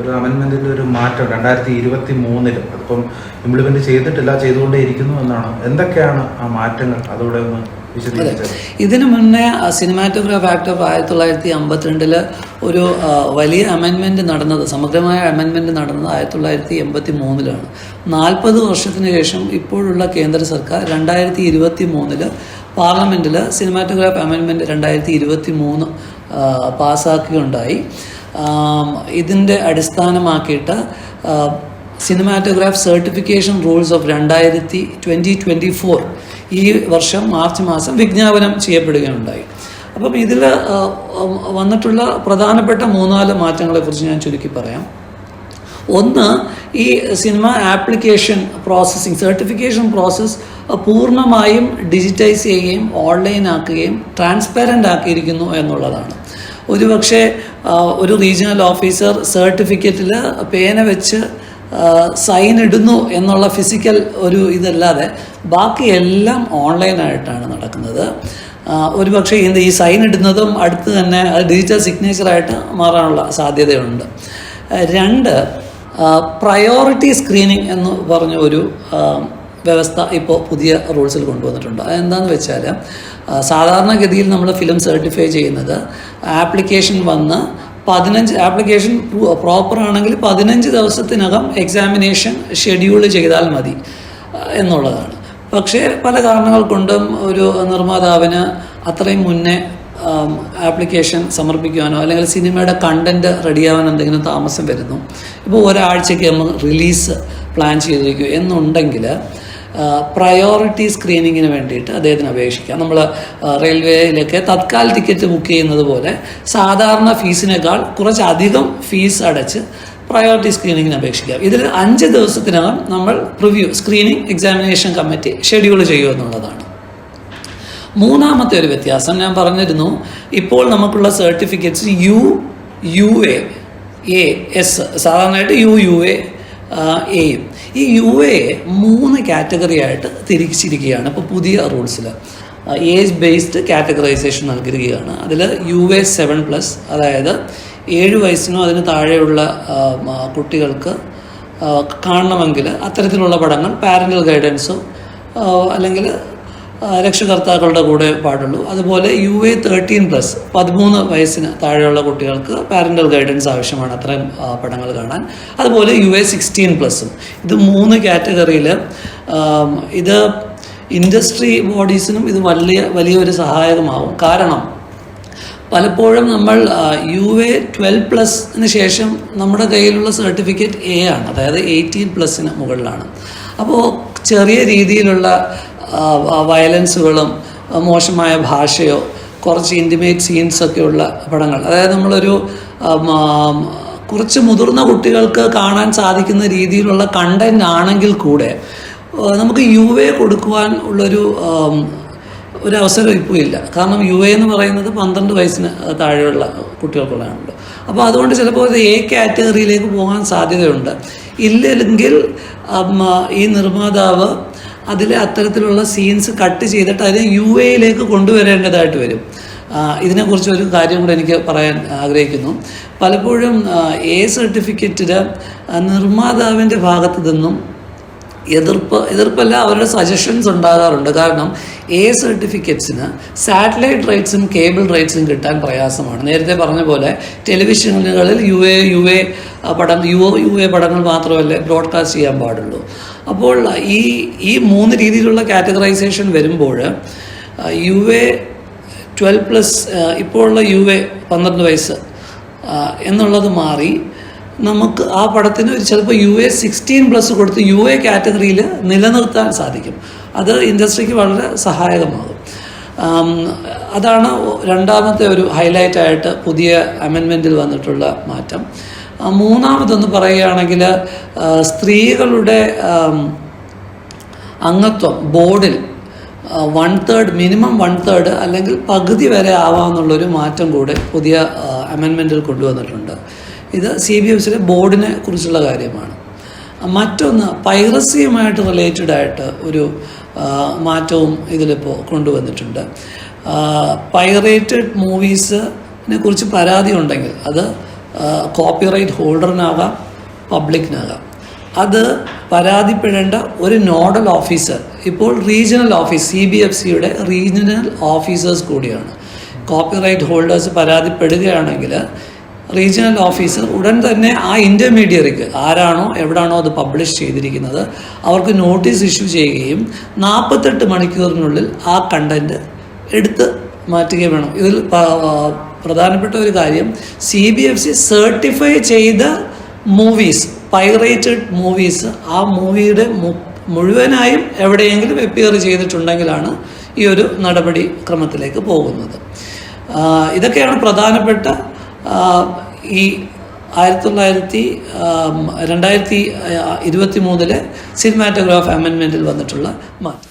ഒരു അമെൻമെന്റിൽ ഒരു മാറ്റം രണ്ടായിരത്തി ഇരുപത്തി മൂന്നിലും അതിപ്പം ഇംപ്ലിമെന്റ് ചെയ്തിട്ടില്ല ചെയ്തുകൊണ്ടേ ഇരിക്കുന്നു എന്നാണ്. എന്തൊക്കെയാണ് ആ മാറ്റങ്ങൾ? അതോടെ ഒന്ന് ഇതിനു മുന്നേ സിനിമാറ്റോഗ്രാഫ് ആക്ട് ഓഫ് ആയിരത്തി തൊള്ളായിരത്തി അമ്പത്തിരണ്ടിൽ ഒരു വലിയ അമെൻമെന്റ് നടന്നത് സമഗ്രമായ അമെൻമെന്റ് നടന്നത് ആയിരത്തി തൊള്ളായിരത്തി എൺപത്തി മൂന്നിലാണ് നാൽപ്പത് വർഷത്തിന് ശേഷം ഇപ്പോഴുള്ള കേന്ദ്ര സർക്കാർ രണ്ടായിരത്തി ഇരുപത്തി മൂന്നിൽ പാർലമെന്റിൽ സിനിമാറ്റോഗ്രാഫ് അമെൻമെന്റ് രണ്ടായിരത്തി ഇരുപത്തി മൂന്ന് പാസ്സാക്കുകയുണ്ടായി ഇതിന്റെ അടിസ്ഥാനമാക്കിയിട്ട് സിനിമാറ്റോഗ്രാഫ് സർട്ടിഫിക്കേഷൻ റൂൾസ് ഓഫ് രണ്ടായിരത്തി ട്വന്റി ട്വന്റി ഫോർ ഈ വർഷം മാർച്ച് മാസം വിജ്ഞാപനം ചെയ്യപ്പെടുകയുണ്ടായി. അപ്പം ഇതിൽ വന്നിട്ടുള്ള പ്രധാനപ്പെട്ട മൂന്നാൽ മാറ്റങ്ങളെക്കുറിച്ച് ഞാൻ ചുരുക്കി പറയാം. ഒന്ന് ഈ cinema application processing certification process പൂർണമായും ഡിജിറ്റൈസ് ചെയ്യുകയും ഓൺലൈൻ ആക്കുകയും ട്രാൻസ്പെറന്റ് ആക്കിയിരിക്കുന്നു എന്നുള്ളതാണ്. ഒരുപക്ഷെ ഒരു റീജിയണൽ ഓഫീസർ സർട്ടിഫിക്കറ്റിൽ പേന വെച്ച് സൈൻ ഇടുന്നു എന്നുള്ള ഫിസിക്കൽ ഒരു ഇതല്ലാതെ ബാക്കി എല്ലാം ഓൺലൈനായിട്ടാണ് നടക്കുന്നത്. ഒരു ഒരുപക്ഷെ ഈ സൈൻ ഇടുന്നതും അടുത്ത് തന്നെ ഡിജിറ്റൽ സിഗ്നേച്ചറായിട്ട് മാറാനുള്ള സാധ്യതയുണ്ട്. രണ്ട് പ്രയോറിറ്റി സ്ക്രീനിങ് എന്ന് പറഞ്ഞ ഒരു വ്യവസ്ഥ ഇപ്പോൾ പുതിയ റൂൾസിൽ കൊണ്ടുവന്നിട്ടുണ്ട്. അതെന്താണെന്ന് വെച്ചാൽ സാധാരണഗതിയിൽ നമ്മൾ ഫിലിം സർട്ടിഫൈ ചെയ്യുന്നത് ആപ്ലിക്കേഷൻ വന്ന് പതിനഞ്ച് ആപ്ലിക്കേഷൻ പ്രോപ്പർ ആണെങ്കിൽ പതിനഞ്ച് ദിവസത്തിനകം എക്സാമിനേഷൻ ഷെഡ്യൂൾ ചെയ്താൽ മതി എന്നുള്ളതാണ്. പക്ഷേ പല കാരണങ്ങൾ കൊണ്ടും ഒരു നിർമ്മാതാവിന് അത്രയും മുന്നേ ആപ്ലിക്കേഷൻ സമർപ്പിക്കുവാനോ അല്ലെങ്കിൽ സിനിമയുടെ കണ്ടന്റ് റെഡിയാവാൻ എന്തെങ്കിലും താമസം വരുന്നു. ഇപ്പോൾ ഒരാഴ്ചയ്ക്ക് നമ്മൾ റിലീസ് പ്ലാൻ ചെയ്തിരിക്കുക എന്നുണ്ടെങ്കിൽ പ്രയോറിറ്റി സ്ക്രീനിങ്ങിന് വേണ്ടിയിട്ട് അദ്ദേഹത്തിന് അപേക്ഷിക്കാം. നമ്മൾ റെയിൽവേയിലൊക്കെ തത്കാൽ ടിക്കറ്റ് ബുക്ക് ചെയ്യുന്നത് പോലെ സാധാരണ ഫീസിനേക്കാൾ കുറച്ചധികം ഫീസ് അടച്ച് പ്രയോറിറ്റി സ്ക്രീനിങ്ങിന് അപേക്ഷിക്കാം. ഇതിൽ അഞ്ച് ദിവസത്തിനകം നമ്മൾ preview screening examination committee schedule ചെയ്യുമെന്നുള്ളതാണ് മൂന്നാമത്തെ ഒരു വ്യത്യാസം ഞാൻ പറഞ്ഞിരുന്നു. ഇപ്പോൾ നമുക്കുള്ള certificates U U A A S സാധാരണയായിട്ട് യു യു എ എയും ഈ യു എ മൂന്ന് കാറ്റഗറി ആയിട്ട് തിരിച്ചിരിക്കുകയാണ്. ഇപ്പോൾ പുതിയ റൂൾസിൽ ഏജ് ബേസ്ഡ് കാറ്റഗറൈസേഷൻ നൽകിയിരിക്കുകയാണ്. അതിൽ യു എ സെവൻ പ്ലസ് അതായത് ഏഴ് വയസ്സിനോ അതിന് താഴെയുള്ള കുട്ടികൾക്ക് കാണണമെങ്കിൽ അത്തരത്തിലുള്ള പടങ്ങൾ പാരന്റൽ ഗൈഡൻസോ അല്ലെങ്കിൽ രക്ഷകർത്താക്കളുടെ കൂടെ പാടുള്ളൂ. അതുപോലെ യു എ തേർട്ടീൻ പ്ലസ് പതിമൂന്ന് വയസ്സിന് താഴെയുള്ള കുട്ടികൾക്ക് പാരന്റൽ ഗൈഡൻസ് ആവശ്യമാണ് അത്രയും പടങ്ങൾ കാണാൻ. അതുപോലെ യു എ സിക്സ്റ്റീൻ പ്ലസും ഇത് മൂന്ന് കാറ്റഗറിയിൽ ഇത് ഇൻഡസ്ട്രി ബോഡീസിനും ഇത് വലിയ വലിയൊരു സഹായകമാവും. കാരണം പലപ്പോഴും നമ്മൾ യു എ ട്വൽവ് പ്ലസിന് ശേഷം നമ്മുടെ കയ്യിലുള്ള സർട്ടിഫിക്കറ്റ് എ ആണ്. അതായത് എയ്റ്റീൻ പ്ലസിന് മുകളിലാണ്. അപ്പോൾ ചെറിയ രീതിയിലുള്ള വയലൻസുകളും മോശമായ ഭാഷയോ കുറച്ച് ഇന്റിമേറ്റ് സീൻസൊക്കെ ഉള്ള പടങ്ങൾ. അതായത് നമ്മളൊരു കുറച്ച് മുതിർന്ന കുട്ടികൾക്ക് കാണാൻ സാധിക്കുന്ന രീതിയിലുള്ള കണ്ടന്റ് ആണെങ്കിൽ കൂടെ നമുക്ക് യു എ കൊടുക്കുവാൻ ഉള്ളൊരു ഒരു അവസരം ഇപ്പോൾ ഇല്ല. കാരണം യു എ എന്ന് പറയുന്നത് പന്ത്രണ്ട് വയസ്സിന് താഴെയുള്ള കുട്ടികൾക്കുള്ളതാണല്ലോ. അപ്പോൾ അതുകൊണ്ട് ചിലപ്പോൾ ഇത് എ കാറ്റഗറിയിലേക്ക് പോകാൻ സാധ്യതയുണ്ട്. ഇല്ലെങ്കിൽ ഈ നിർമ്മാതാവ് അതിലെ അത്തരത്തിലുള്ള സീൻസ് കട്ട് ചെയ്തിട്ട് അതിനെ യു എയിലേക്ക് കൊണ്ടുവരേണ്ടതായിട്ട് വരും. ഇതിനെക്കുറിച്ച് ഒരു കാര്യം കൂടെ എനിക്ക് പറയാൻ ആഗ്രഹിക്കുന്നു. പലപ്പോഴും എ സർട്ടിഫിക്കറ്റിൽ നിർമ്മാതാവിന്റെ ഭാഗത്തു നിന്നും എതിർപ്പ് എതിർപ്പല്ല അവരുടെ സജഷൻസ് ഉണ്ടാകാറുണ്ട്. കാരണം എ സർട്ടിഫിക്കറ്റ്സിന് സാറ്റലൈറ്റ് റൈറ്റ്സും കേബിൾ റൈറ്റ്സും കിട്ടാൻ പ്രയാസമാണ്. നേരത്തെ പറഞ്ഞ പോലെ ടെലിവിഷനുകളിൽ യു എ യു എ പടങ്ങൾ യു യു എ പടങ്ങൾ മാത്രമല്ലേ ബ്രോഡ്കാസ്റ്റ് ചെയ്യാൻ പാടുള്ളൂ. അപ്പോൾ ഈ ഈ മൂന്ന് രീതിയിലുള്ള കാറ്റഗറൈസേഷൻ വരുമ്പോൾ യു എ ട്വൽവ് പ്ലസ് ഇപ്പോഴുള്ള യു എ പന്ത്രണ്ട് വയസ്സ് എന്നുള്ളത് മാറി നമുക്ക് ആ പടത്തിന് ചിലപ്പോൾ യു എ സിക്സ്റ്റീൻ പ്ലസ് കൊടുത്ത് യു എ കാറ്റഗറിയിൽ നിലനിർത്താൻ സാധിക്കും. അത് ഇൻഡസ്ട്രിക്ക് വളരെ സഹായകമാകും. അതാണ് രണ്ടാമത്തെ ഒരു ഹൈലൈറ്റ് ആയിട്ട് പുതിയ അമെൻമെന്റിൽ വന്നിട്ടുള്ള മാറ്റം. മൂന്നാമതൊന്ന് പറയുകയാണെങ്കിൽ സ്ത്രീകളുടെ അംഗത്വം ബോർഡിൽ one third minimum one third അല്ലെങ്കിൽ പകുതി വരെ ആവാമെന്നുള്ളൊരു മാറ്റം കൂടെ പുതിയ അമെൻമെന്റിൽ കൊണ്ടുവന്നിട്ടുണ്ട്. ഇത് സി ബി എഫ്സിലെ ബോർഡിനെ കുറിച്ചുള്ള കാര്യമാണ്. മറ്റൊന്ന് പൈറസിയുമായിട്ട് റിലേറ്റഡ് ആയിട്ട് ഒരു മാറ്റവും ഇതിലിപ്പോൾ കൊണ്ടുവന്നിട്ടുണ്ട്. പൈറേറ്റഡ് മൂവീസിനെ കുറിച്ച് പരാതി ഉണ്ടെങ്കിൽ അത് കോപ്പിറൈറ്റ് ഹോൾഡറിനാകാം പബ്ലിക്കിനാകാം അത് പരാതിപ്പെടേണ്ട ഒരു നോഡൽ ഓഫീസർ ഇപ്പോൾ regional office C B F സിയുടെ റീജിയണൽ ഓഫീസേഴ്സ് കൂടിയാണ്. കോപ്പിറൈറ്റ് ഹോൾഡേഴ്സ് പരാതിപ്പെടുകയാണെങ്കിൽ റീജിയണൽ ഓഫീസർ ഉടൻ തന്നെ ആ ഇന്റർമീഡിയറിക്ക് ആരാണോ എവിടാണോ അത് പബ്ലിഷ് ചെയ്തിരിക്കുന്നത് അവർക്ക് നോട്ടീസ് ഇഷ്യൂ ചെയ്യുകയും നാൽപ്പത്തെട്ട് മണിക്കൂറിനുള്ളിൽ ആ കണ്ടന്റ് എടുത്ത് മാറ്റുകയും വേണം. ഇതിൽ പ്രധാനപ്പെട്ട ഒരു കാര്യം C B F C certify ചെയ്ത മൂവീസ് പൈറേറ്റഡ് മൂവീസ് ആ മൂവിയുടെ മുഴുവനായും എവിടെയെങ്കിലും എപ്പിയർ ചെയ്തിട്ടുണ്ടെങ്കിലാണ് ഈ ഒരു നടപടി ക്രമത്തിലേക്ക് പോകുന്നത്. ഇതൊക്കെയാണ് പ്രധാനപ്പെട്ട ഈ ആയിരത്തി തൊള്ളായിരത്തി രണ്ടായിരത്തി ഇരുപത്തി മൂന്നിലെ സിനിമാറ്റോഗ്രാഫ് അമെൻമെന്റിൽ വന്നിട്ടുള്ള മാറ്റം.